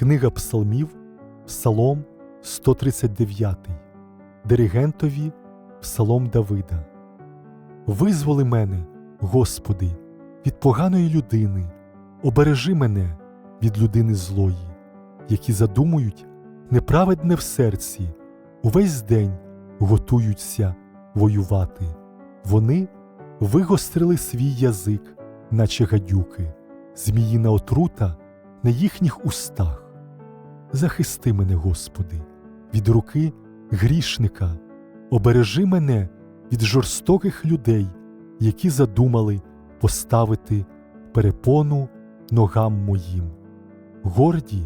Книга Псалмів, Псалом 139, Диригентові Псалом Давида. Визволи мене, Господи, від поганої людини, обережи мене від людини злої, які задумують неправедне в серці, увесь день готуються воювати. Вони вигострили свій язик, наче гадюки, зміїна отрута на їхніх устах. Захисти мене, Господи, від руки грішника, обережи мене від жорстоких людей, які задумали поставити перепону ногам моїм. Горді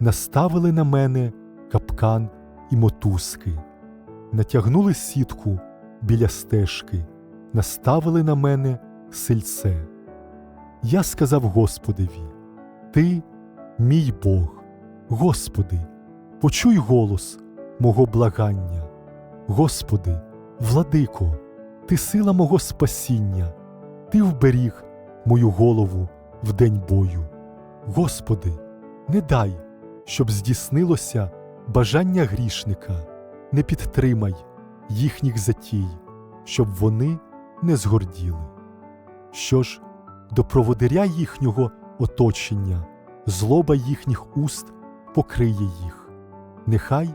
наставили на мене капкан і мотузки, натягнули сітку біля стежки, наставили на мене сильце. Я сказав Господеві: Ти мій Бог, Господи, почуй голос мого благання. Господи, владико, Ти сила мого спасіння, Ти вберіг мою голову в день бою. Господи, не дай, щоб здійснилося бажання грішника, не підтримай їхніх затій, щоб вони не згорділи. Що ж, до проводиря їхнього оточення, злоба їхніх уст покриє їх, нехай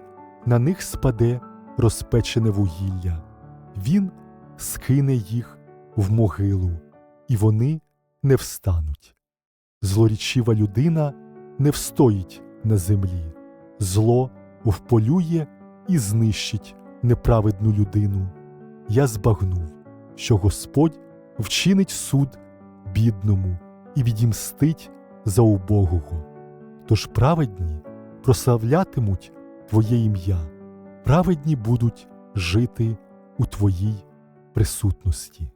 на них спаде розпечене вугілля, він скине їх в могилу, і вони не встануть. Злорічива людина не встоїть на землі, зло вполює і знищить неправедну людину. Я збагнув, що Господь вчинить суд бідному і відімстить за убогого. Тож праведні прославлятимуть Твоє ім'я, праведні будуть жити у Твоїй присутності.